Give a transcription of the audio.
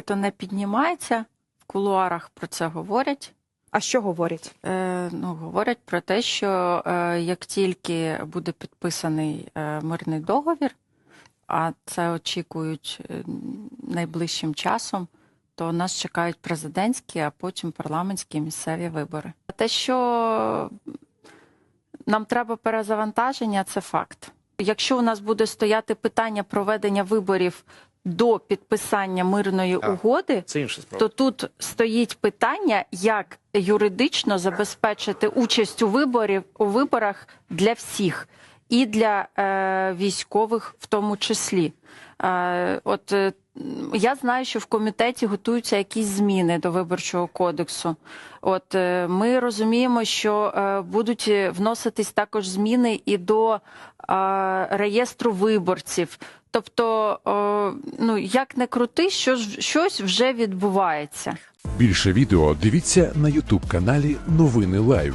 То не піднімається в кулуарах про це говорять. А що говорять? Е, ну, говорять про те, що е, як тільки буде підписаний е, мирний договір, а це очікують е, найближчим часом, то нас чекають президентські, а потім парламентські місцеві вибори. Те, що нам треба перезавантаження, це факт. Якщо у нас буде стояти питання проведення виборів до підписання мирної Так. угоди, Це інша справа. то тут стоїть питання, як юридично забезпечити участь у виборів у виборах для всіх, і для е, військових, в тому числі. Е, от е, я знаю, що в комітеті готуються якісь зміни до виборчого кодексу. От е, ми розуміємо, що е, будуть вноситись також зміни і до е, реєстру виборців. Тобто, е, ну як не крути, що щось вже відбувається. Більше відео дивіться на Ютуб каналі Новини Лайв.